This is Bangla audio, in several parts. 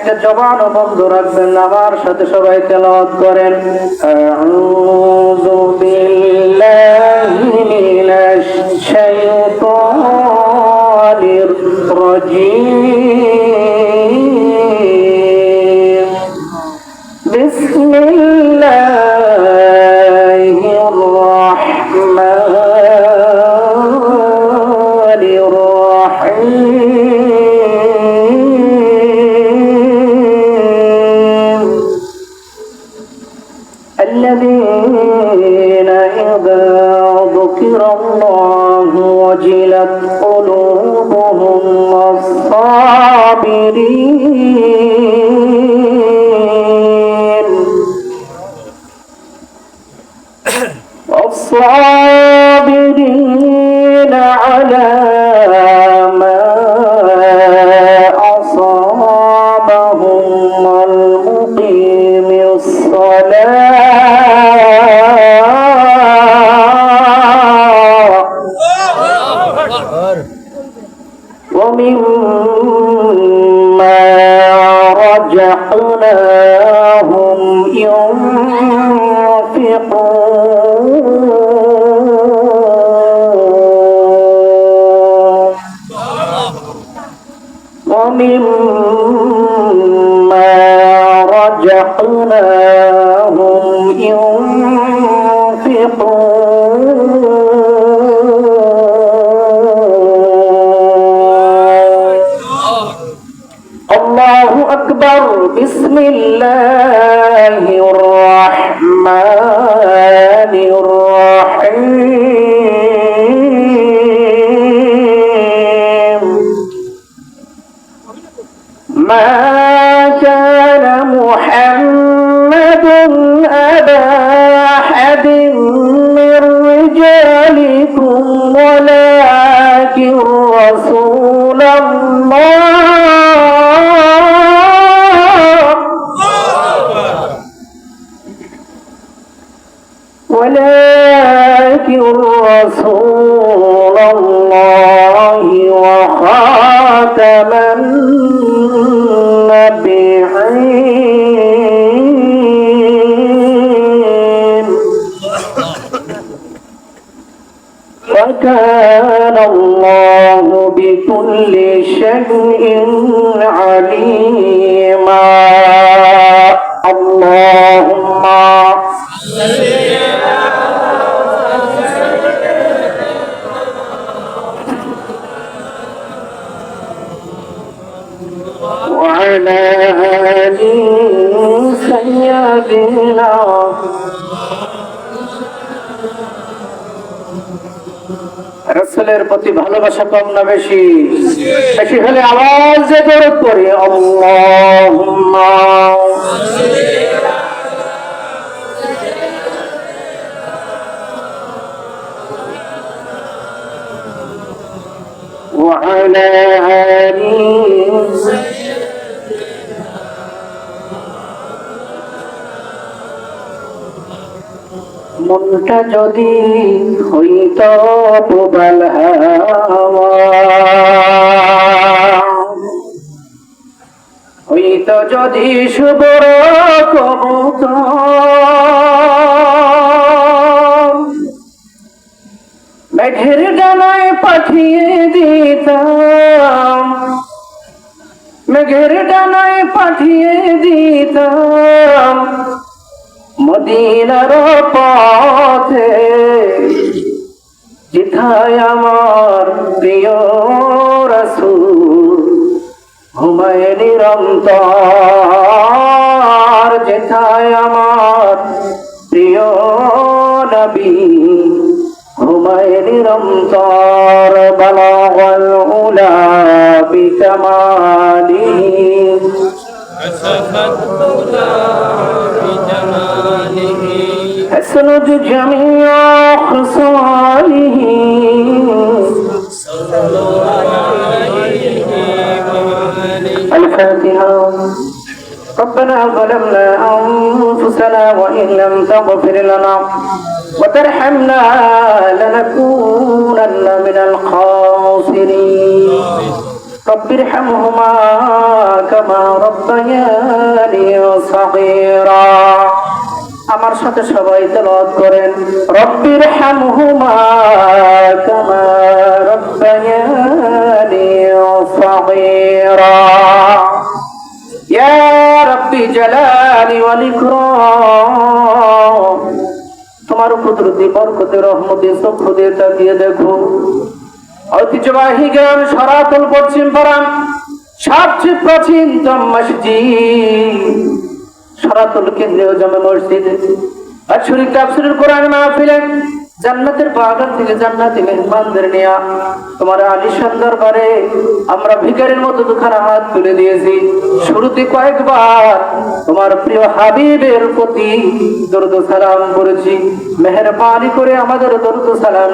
একটা জবানও বন্ধ রাখবেন। আমার সাথে সবাই তেলাওয়াত করেন আউযু বিল্লাহি মিনাশ শাইতানির الله وجلت قلوبهم والصابرين والصابرين الله أكبر بسم الله الرحمن الرحيم. وكان الله بكل شيء عليما. اللهم وعلى آل سيدنا রসুলের প্রতি ভালোবাসা কম না বেশি? বেশি হলে আওয়াজ যে দৌড় করে। আল্লাহুম্মা মনটা যদি হইত প্রবল হইত যদি শুভর কবুত মেঘের ডানায় পাঠিয়ে দিতাম। মেঘের ডানায় পাঠিয়ে দিতাম। মদিনার পথে, যেথায় আমার প্রিয় রসুল, ঘুমায় নিরন্তর, যেথায় আমার প্রিয় নবী, ঘুমায় নিরন্তর, বলাগল উলা বিকমালি أسند جميع خصاله. الفاتحة. ربنا ظلمنا أنفسنا وإن لم تغفر لنا وترحمنا لنكونن من الخاسرين. رب ارحمهما كما ربياني صغيرا আমার সাথে সবাই তেলাওয়াত করেন রব্বির হামহুমা কামা রব্বায়ানি সাগীরা ইয়া রব্বি জালালি ওয়াল ইকরাম তোমার কুদরতি বরকতে রহমতে চক্ষু দিয়ে তাকিয়ে দেখো ঐতিহ্যবাহী গ্রাম সরাতল পশ্চিম পাড়া সবচেয়ে প্রাচীনতম মসজিদ। সরাতল কেন্দ্রীয় জামে মসজিদ। বাৎসরিক তাফসিরুল কোরআন মাহফিলে জান্নাতের বাগান থেকে জান্নাতি মেহমানদের নিয়া। তোমার আলিশান দরবারে আমরা ভিকারের মতো দুখানা হাত তুলে দিয়েছি। শুরুতে কয়েকবার তোমার প্রিয় হাবিবের প্রতি দরুদ সালাম করেছি মেহরবানি করে আমাদের দরুদ সালাম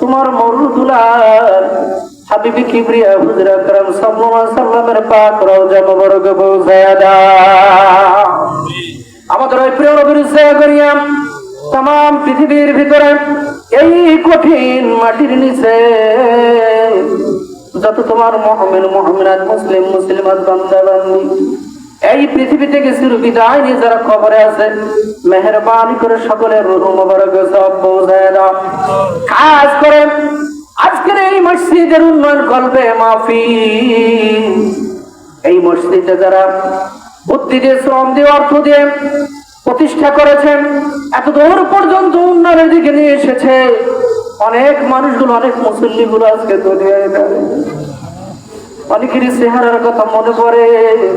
তোমার মরুদুলার হাবিবি কিবরিয়া হুজুর আকরাম সাল্লাল্লাহু আলাইহি সাল্লামের পাক রওজা মুবারক পৌঁছায়া দাও। আমাদের ওই প্রিয় নবীর সেবা করিয়া তাম পৃথিবীর ভিতরে এই কঠিন মাটির নিচে। যত তোমার মহমিন মহমিনাত, মুসলিম, মুসলিমাত বান্দা এই পৃথিবী থেকে শুরু বিদায় নিয়ে যারা খবরে আছে, মেহরবানি করে সকলের সব দাও। কাজ করেন আজকের এই মসজিদের উন্নয়ন করবে মাফি। এই মসজিদে যারা বুদ্ধি দিয়ে শ্রম দিয়ে অর্থ দিয়ে প্রতিষ্ঠা করেছেন, এত দূর পর্যন্ত উন্নয়নের দিকে নিয়ে এসেছে। অনেক মানুষগুলো, অনেক মুসল্লি গুলো আজকে দুনিয়ায়। অনেকেরই চেহারার কথা মনে পড়ে,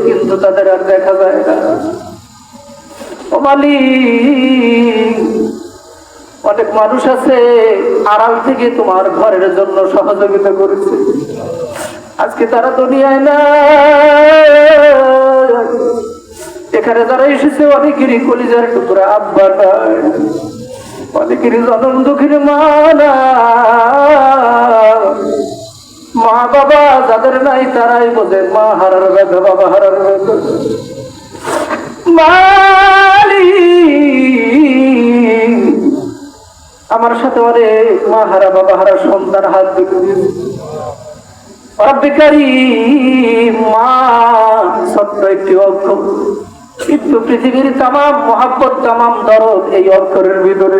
কিন্তু তাদের আর দেখা যায় না। অনেক মানুষ আছে, আড়াল থেকে তোমার ঘরের জন্য সহযোগিতা করেছে। আজকে তারা দুনিয়ায় না এখানে যারা এসেছে, অনেকেরই কলিজার টুকরা আব্বা অনেকেরই জনম দুঃখীর মা মা বাবা যাদের নাই, তারাই বোঝে মা হারার ব্যথা, বাবা হারার ব্যথা। মালিক! আমার সাথে অনেক মা হারা, বাবা হারা সন্তান হাত দিকে মা সত্য একটি অক্ষর কিন্তু পৃথিবীর তামাম মহাব্বত, তামাম দরদ এই অক্ষরের ভিতরে।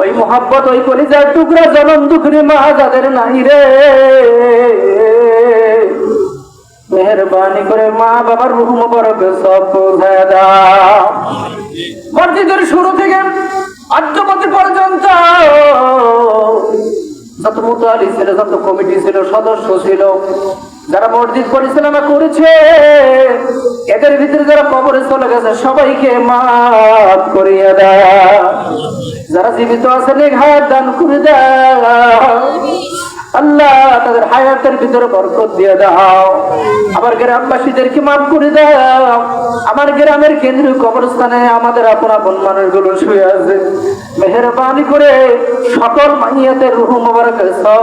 ওই মহাব্বত, ওই কলিজার টুকরা জনম দুঃখরে মা যাদের নাই রে। মেহরবানি করে মা বাবার রুহ মোবারক সব দাও। মসজিদের শুরু থেকে আদ্যপতি পর্যন্ত যত মুতালি ছিল, যত কমিটি ছিল, সদস্য ছিল যারা মসজিদ পরিচালনা করেছে, এদের ভিতরে যারা কবরে চলে গেছে, সবাইকে মাফ করিয়া দেয় যারা জীবিত আছে হায়াত দান করে দাও। আল্লাহ তাদের হায়াতের ভিতরে বরকত দিয়ে দাও। আমার গ্রামবাসীদেরকে মাফ করে দাও। আমার গ্রামের কেন্দ্রীয় কবরস্থানে আমাদের আপন আপন মানুষগুলো শুয়ে আছে। মেহরবানি করে সকল মাইয়াতের রুহ মোবারক সব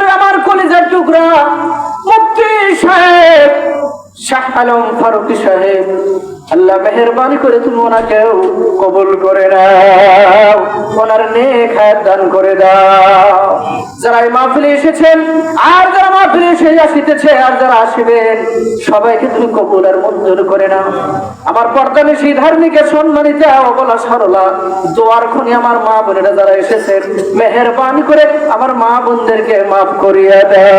কলিজার টুকরা মুক্তি সাহেব শাহ আলম ফারুকি সাহেব। আল্লাহ মেহরবানি করে তুমি ওনাকেও কবুল করে দাও ওনার নেক দান করে দাও। যারা এই মাহফিলে এসেছেন, আর যারা মাহফিলে এসে আসিতেছে, আর যারা আসিবেন, সবাইকে তুমি কবুল আর মঞ্জুর করে নাও। আমার পর্দানে সেই ধার্মিকের সম্মানিত অবলা সরলা, দোয়ার খনি আমার মা বোনেরা যারা এসেছেন, মেহরবানি করে আমার মা বোনদেরকে মাফ করিয়া দাও।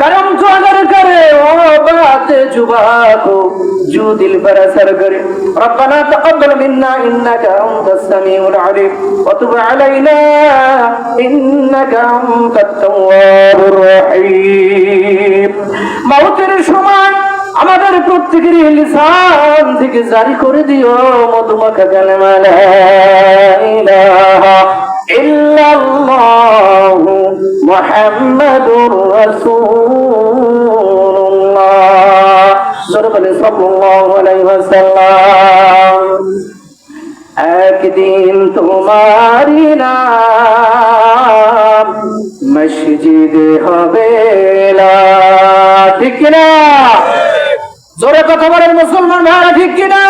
কারণ রব وبات جباكو جود البرسر قريب ربنا تقبل منا إنك أنت السميع العليم وتب علينا إنك أنت التواب الرحيم موت الشمال আমাদের প্রত্যেকের লিসান থেকে জারি করে দিও মধুমাখা কালেমা লা ইলাহা ইল্লাল্লাহু মুহাম্মাদুর রাসূল জোরে বলে সাল্লাল্লাহু আলাইহি ওয়াসাল্লাম একদিন তোমারি নাম মসজিদে হবে। ঠিক কিনা জোরে কথা বলেন মুসলমান ভাইরা, ঠিক কিনা